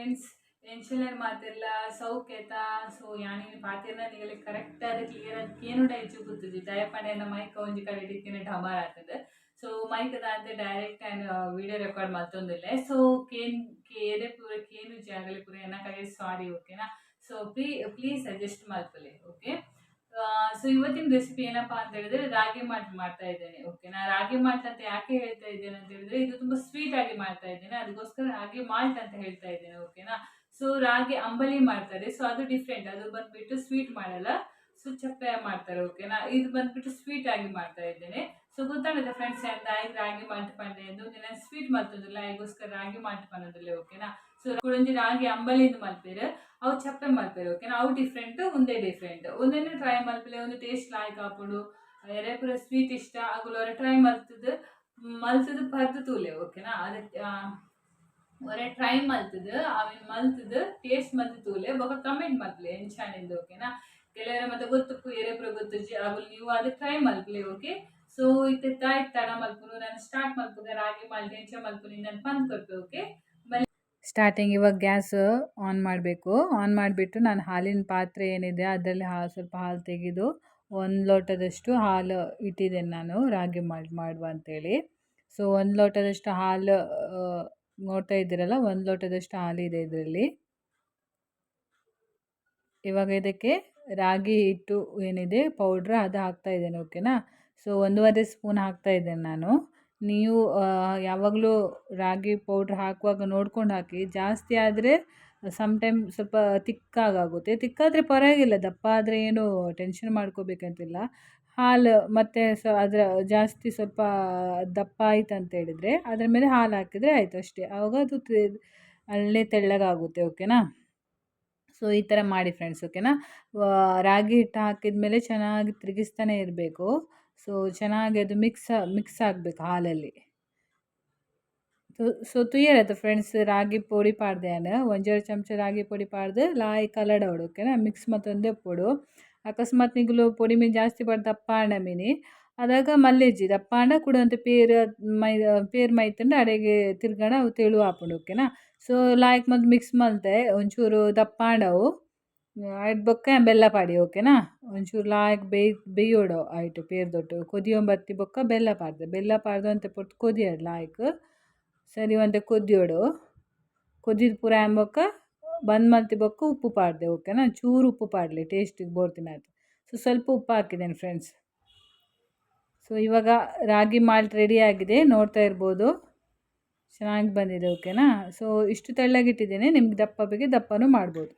Friends ಟೆನ್ಷನ್ನಲ್ಲಿ ಮಾತಿರಲ್ಲ ಸೌಖ್ಯತ ಸೊ ಯಾನಿನ ಪಾತಿರ್ನ ಕರೆಕ್ಟ್ ಕರೆಕ್ಟಾದ ಕ್ಲಿಯರ್ ಆದ ಏನು ಹೆಚ್ಚು ಗೊತ್ತಿದ್ದು ಜಯಪಾಂಡೆ ನಮ್ಮ ಮೈಕ್ ಒಂಜಿ ಕಡೆ ಇಟ್ಟಿನ ಡಮಾರ್ ಆಗ್ತದೆ. ಸೊ ಮೈಕ್ ಅದಾದ ಡೈರೆಕ್ಟ್ ಆ್ಯಂಡ್ ವಿಡಿಯೋ ರೆಕಾರ್ಡ್ ಮತ್ತೊಂದಿಲ್ಲ. ಸೊ ಕೇನ್ ಕೇರೆ ಪೂರ ಕೇನು ಜಾಗಲಿ ಪೂರ ಏನ ಕಡೆ ಸಾರಿ ಓಕೆನಾ ಸೊ ಪ್ಲೀ ಪ್ಲೀಸ್ ಸಜೆಸ್ಟ್ ಮಾಡ್ಕೊಳ್ಳಿ ಓಕೆ ಸೊ ಇವತ್ತಿನ ರೆಸಿಪಿ ಏನಪ್ಪಾ ಅಂತ ಹೇಳಿದ್ರೆ ರಾಗಿ ಮಾಲ್ಟ್ ಮಾಡ್ತಾ ಇದ್ದೇನೆ. ಓಕೆ ನಾ ರಾಗಿ ಮಾಲ್ಟ್ ಅಂತ ಯಾಕೆ ಹೇಳ್ತಾ ಇದ್ದೇನೆ ಅಂತ ಹೇಳಿದ್ರೆ ಇದು ತುಂಬಾ ಸ್ವೀಟ್ ಆಗಿ ಮಾಡ್ತಾ ಇದ್ದೇನೆ. ಅದಕ್ಕೋಸ್ಕರ ರಾಗಿ ಮಾಲ್ಟ್ ಅಂತ ಹೇಳ್ತಾ ಇದ್ದೇನೆ ಓಕೆನಾ ಸೊ ರಾಗಿ ಅಂಬಲಿ ಮಾಡ್ತಾರೆ ಸೊ ಅದು ಡಿಫ್ರೆಂಟ್ ಅದು ಬಂದ್ಬಿಟ್ಟು ಸ್ವೀಟ್ ಮಾಡಲ್ಲ. ಸೊ ಚಪ್ಪೆ ಮಾಡ್ತಾರೆ ಓಕೆನಾ ಇದು ಬಂದ್ಬಿಟ್ಟು ಸ್ವೀಟ್ ಆಗಿ ಮಾಡ್ತಾ ಇದ್ದೇನೆ. ಸೊ ಗೊತ್ತಾಗುತ್ತೆ ಫ್ರೆಂಡ್ಸ್ ಆಯ್ತು ರಾಗಿ ಮಾಲ್ಟ್ ಪಂಡೆ ಎಂದು? ನಾನು ಸ್ವೀಟ್ ಮಲ್ತದಿಲ್ಲ ಅದಕ್ಕೋಸ್ಕರ ರಾಗಿ ಮಾಲ್ಟ್ ಪನ್ನೋದಿಲ್ಲ ಓಕೆನಾ ಸೊ ಕುಳಂಜಿ ರಾಗಿ ಅಂಬಲಿಂದ ಮಲ್ಪೇರು ಅವು ಚಪ್ಪೆ ಮಲ್ಪೇರು ಓಕೆನಾ ಅವು ಡಿಫ್ರೆಂಟ್ ಒಂದೇ ಡಿಫ್ರೆಂಟ್ ಒಂದೇನೆ ಟ್ರೈ ಮಲ್ಪಲೆ, ಒಂದು ಟೇಸ್ಟ್ ಲಾಯ್ಕ್ ಹಾಕೊಂಡು. ಎರೆ ಪೂರ ಸ್ವೀಟ್ ಇಷ್ಟ ಅಗುಲವರೆ ಟ್ರೈ ಮಲ್ತದ್ದು ಮಲ್ತದ್ದು ಪರ್ದು ತೂಲೆ ಓಕೆನಾ ಅದಕ್ಕೆ ಒರೆ ಟ್ರೈ ಮಲ್ತದ್ದು ಅವಿನ ಮಲ್ತದ್ದು ಟೇಸ್ಟ್ ಮಲ್ತು ತೂಲೆ ಬೊಕ ಕಮೆಂಟ್ ಮಲ್ಪಲೆ ಎಂಚಾಣಿಂದ ಓಕೆನಾ ಕೆಲವರ ಮತ್ತೆ ಗೊತ್ತು ಎರೆ ಪೂರ ಗೊತ್ತು ಅಗುಲ್ ನೀವು ಅದು ಟ್ರೈ ಮಲ್ಪಲೆ ಓಕೆ ಸೊ ತಾಯಿ ತಡ ಮಲ್ಪುನು ನಾನು ಸ್ಟಾರ್ಟ್ ಮಾಡ್ಕೊಂಡೆ ರಾಗಿ ಮಲ್ಪು ಎಂಚ ಮಲ್ಪುನಿ ನಾನು ಬಂದ್ ಕೊಟ್ಟು ಓಕೆ ಸ್ಟಾರ್ಟಿಂಗ್ ಇವಾಗ ಗ್ಯಾಸ್ ಆನ್ ಮಾಡಬೇಕು. ಆನ್ ಮಾಡಿಬಿಟ್ಟು ನಾನು ಹಾಲಿನ ಪಾತ್ರೆ ಏನಿದೆ, ಅದರಲ್ಲಿ ಹಾ ಸ್ವಲ್ಪ ಹಾಲು ತೆಗೆದು ಒಂದು ಲೋಟದಷ್ಟು ಹಾಲು ಇಟ್ಟಿದ್ದೇನೆ ನಾನು, ರಾಗಿ ಮಾಡಿ ಮಾಡುವ ಅಂತೇಳಿ. ಸೊ ಒಂದು ಲೋಟದಷ್ಟು ಹಾಲು ನೋಡ್ತಾ ಇದ್ದೀರಲ್ಲ, ಒಂದು ಲೋಟದಷ್ಟು ಹಾಲಿದೆ ಇದರಲ್ಲಿ. ಇವಾಗ ಇದಕ್ಕೆ ರಾಗಿ ಹಿಟ್ಟು ಏನಿದೆ, ಪೌಡ್ರ್ ಅದು ಹಾಕ್ತಾ ಇದ್ದೇನೆ ಓಕೆನಾ ಸೊ ಒಂದೂವರೆ ಸ್ಪೂನ್ ಹಾಕ್ತಾ ಇದ್ದೇನೆ ನಾನು. ನೀವು ಯಾವಾಗಲೂ ರಾಗಿ ಪೌಡ್ರ್ ಹಾಕುವಾಗ ನೋಡ್ಕೊಂಡು ಹಾಕಿ. ಜಾಸ್ತಿ ಆದರೆ ಸಮಟೈಮ್ ಸ್ವಲ್ಪ ತಿಕ್ಕಾಗುತ್ತೆ ತಿಕ್ಕಾದರೆ ಪರವಾಗಿಲ್ಲ, ದಪ್ಪ ಆದರೆ ಏನು ಟೆನ್ಷನ್ ಮಾಡ್ಕೋಬೇಕಂತಿಲ್ಲ. ಹಾಲು ಮತ್ತು ಸೊ, ಅದರ ಜಾಸ್ತಿ ಸ್ವಲ್ಪ ದಪ್ಪ ಆಯ್ತು ಅಂತ ಹೇಳಿದರೆ, ಅದರ ಮೇಲೆ ಹಾಲು ಹಾಕಿದರೆ ಆಯಿತು ಅಷ್ಟೇ. ಆವಾಗ ಅದು ಅಲ್ಲೇ ತೆಳ್ಳಗಾಗುತ್ತೆ ಓಕೆನಾ ಸೊ, ಈ ಥರ ಮಾಡಿ ಫ್ರೆಂಡ್ಸ್ ಓಕೆನಾ ರಾಗಿ ಹಿಟ್ಟು ಹಾಕಿದ ಮೇಲೆ ಚೆನ್ನಾಗಿ ತಿರುಗಿಸ್ತಾನೆ ಇರಬೇಕು. ಸೊ ಚೆನ್ನಾಗಿ ಅದು ಮಿಕ್ಸ್ ಮಿಕ್ಸ್ ಆಗಬೇಕು ಹಾಲಲ್ಲಿ. ಸೊ ತುಯ್ಯರತ್ತೆ ಫ್ರೆಂಡ್ಸ್ ರಾಗಿ ಪೊಡಿ ಪಾಡ್ದೆ ನಾನು ಒಂಜೆರಡು ಚಮಚ ರಾಗಿ ಪೊಡಿ ಪಾಡ್ದು, ಲಾಯ್ ಕಲಡ ಓಕೆನಾ ಮಿಕ್ಸ್ ಮತ್ತೊಂದೇ ಪೊಡು. ಅಕಸ್ಮಾತ್ ನಿಗಲು ಪೊಡಿ ಮೀನು ಜಾಸ್ತಿ ಪಡ್ದು ಅಪ್ಪ ಮೀನಿ. ಅದಾಗ ಮಲ್ಲೆಜ್ಜಿ ದಪ್ಪ ಕೂಡ ಕುಡಂತ ಪೇರ್, ಮೈ, ಪೇರ್ ಮೈತಂಡ ಅಡೆಗೆ ತಿರ್ಗಣ ಅವು ತೆಳು ಹಾಕೊಂಡು ಓಕೆನಾ ಸೊ ಲಾಯ್ಕ್ ಮತ್ತು ಮಿಕ್ಸ್ ಮಲ್ತೆ, ಒಂಚೂರು ದಪ್ಪಾಂಡವು ಆಯ್ತು ಬೊಕ್ಕ ಬೆಲ್ಲ ಪಾಡಿ ಓಕೆನಾ ಒಂಚೂರು ಲಾಯ್ಕ್ ಬೇಯ್ ಬೇಯೋಡು ಆಯ್ತು ಪೇರ್ದೊಟ್ಟು ಕೊದಿಯೊಂಬತ್ತಿ ಬೊಕ್ಕ ಬೆಲ್ಲ ಪಾಡ್ದೆ. ಬೆಲ್ಲ ಪಾಡ್ದು ಅಂತ ಪೊಟ್ಟು ಕೊದಿಯೋಡು ಲಾಯ್ಕ್ ಸರಿ ಅಂತ ಕೊದಿಯೋಡು ಕೊದಿದ ಪೂರ ಎಂಬೊಕ್ಕ ಬಂದ್ ಮಲ್ತಿ ಬೊಕ್ಕ ಉಪ್ಪು ಪಾಡ್ದೆ ಓಕೆನಾ ಚೂರು ಉಪ್ಪು ಪಾಡಲಿ ಟೇಸ್ಟಿಗೆ ಬೋರ್ತಿನ ಆಯ್ತು ಸೊ ಸ್ವಲ್ಪ ಉಪ್ಪು ಹಾಕಿದ್ದೇನೆ ಫ್ರೆಂಡ್ಸ್ ಸೊ ಇವಾಗ ರಾಗಿ ಮಾಲ್ಟ್ ರೆಡಿ ಆಗಿದೆ, ನೋಡ್ತಾ ಇರ್ಬೋದು. ಚೆನ್ನಾಗಿ ಬಂದಿದೆ ಓಕೆನಾ ಸೊ ಇಷ್ಟು ತೆಳ್ಳಗಿಟ್ಟಿದ್ದೇನೆ ನಿಮ್ಗೆ ದಪ್ಪ ಬಗ್ಗೆ ದಪ್ಪನೂ ಮಾಡ್ಬೋದು.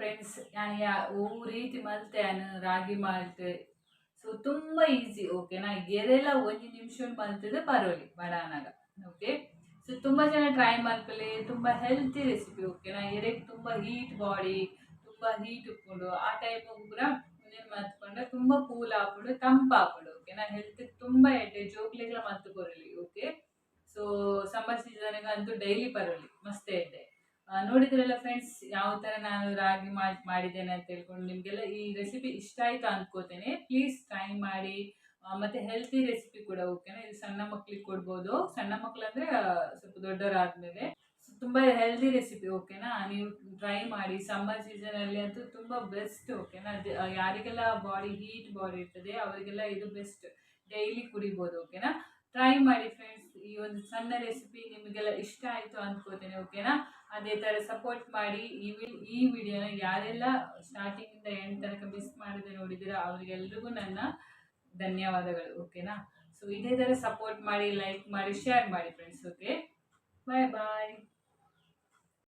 ಫ್ರೆಂಡ್ಸ್ ನಾನು ಯಾ ರೀತಿ ನಾನು ರಾಗಿ ಮಾಲ್ಟ್. ಸೊ ತುಂಬ ಈಸಿ ಓಕೆನಾ ಎದೆಲ್ಲ ಒಂದು ನಿಮಿಷ ಮಲ್ತದೆ ಪರವಾಗಿ ಬಡಾನಾಗ ಓಕೆ ಸೊ ತುಂಬ ಜನ ಟ್ರೈ ಮಾಡ್ಕೊಳ್ಳಿ ತುಂಬ ಹೆಲ್ತಿ ರೆಸಿಪಿ ಓಕೆನಾ ಎರೆಗೆ ತುಂಬ ಹೀಟ್ ಬಾಡಿ ತುಂಬ ಹೀಟ್ ಉಪ್ಕೊಂಡು ಆ ಟೈಪ್ ಕೂಡ ಮತ್ಕೊಂಡ್ರೆ ತುಂಬಾ ಕೂಲ್ ಹಾಕೊಂಡು ತಂಪು ಹಾಕೊಂಡು ಓಕೆನಾ ಹೆಲ್ತಿಗೆ ತುಂಬಾ ಎಡ್ಡೆ ಜೋಕ್ಲೆಗ್ಲ ಮದ್ದು ಬರಲಿ ಓಕೆ ಸೊ ಸಮ್ಮರ್ ಸೀಸನ್ಗೆ ಅಂತೂ ಡೈಲಿ ಬರಲಿ ಮಸ್ತ್ ಎಡ್ಡೆ ನೋಡಿದ್ರಲ್ಲ ಫ್ರೆಂಡ್ಸ್ ಯಾವ ಥರ ನಾನು ರಾಗಿ ಮಾಡಿ ಮಾಡಿದ್ದೇನೆ ಅಂತ ಹೇಳ್ಕೊಂಡು ನಿಮಗೆಲ್ಲ ಈ ರೆಸಿಪಿ ಇಷ್ಟ ಆಯಿತು ಅಂದ್ಕೋತೇನೆ ಪ್ಲೀಸ್ ಟ್ರೈ ಮಾಡಿ ಮತ್ತೆ ಹೆಲ್ತಿ ರೆಸಿಪಿ ಕೂಡ ಓಕೆನಾ ಇದು ಸಣ್ಣ ಮಕ್ಳಿಗೆ ಕೊಡ್ಬೋದು. ಸಣ್ಣ ಮಕ್ಳು ಅಂದರೆ ಸ್ವಲ್ಪ ದೊಡ್ಡವರಾದಮೇಲೆ ತುಂಬ ಹೆಲ್ದಿ ರೆಸಿಪಿ ಓಕೆನಾ ನೀವು ಟ್ರೈ ಮಾಡಿ ಸಮ್ಮರ್ ಸೀಸನಲ್ಲಿ ಅಂತೂ ತುಂಬ ಬೆಸ್ಟ್ ಓಕೆನಾ ಯಾರಿಗೆಲ್ಲ ಬಾಡಿ ಹೀಟ್ ಬಾಡಿ ಇರ್ತದೆ, ಅವರಿಗೆಲ್ಲ ಇದು ಬೆಸ್ಟ್ ಡೈಲಿ ಕುಡಿಬೋದು ಓಕೆನಾ ಟ್ರೈ ಮಾಡಿ ಫ್ರೆಂಡ್ಸ್ ಈ ಒಂದು ಸಣ್ಣ ರೆಸಿಪಿ ನಿಮಗೆಲ್ಲ ಇಷ್ಟ ಆಯಿತು ಅಂದ್ಕೋತೇನೆ ಓಕೆನಾ ಅದೇ ಥರ ಸಪೋರ್ಟ್ ಮಾಡಿ, ಈ ಈ ವಿಡಿಯೋನ ಯಾರೆಲ್ಲ ಸ್ಟಾರ್ಟಿಂಗಿಂದ ಎಂಡ್ ತನಕ ಮಿಸ್ ಮಾಡದೆ ನೋಡಿದ್ದೀರಾ ಅವರಿಗೆಲ್ರಿಗೂ ನನ್ನ ಧನ್ಯವಾದಗಳು ಓಕೆನಾ ಸೊ ಇದೇ ಥರ ಸಪೋರ್ಟ್ ಮಾಡಿ ಲೈಕ್ ಮಾಡಿ ಶೇರ್ ಮಾಡಿ ಫ್ರೆಂಡ್ಸ್ ಓಕೆ ಬಾಯ್ ಬಾಯ್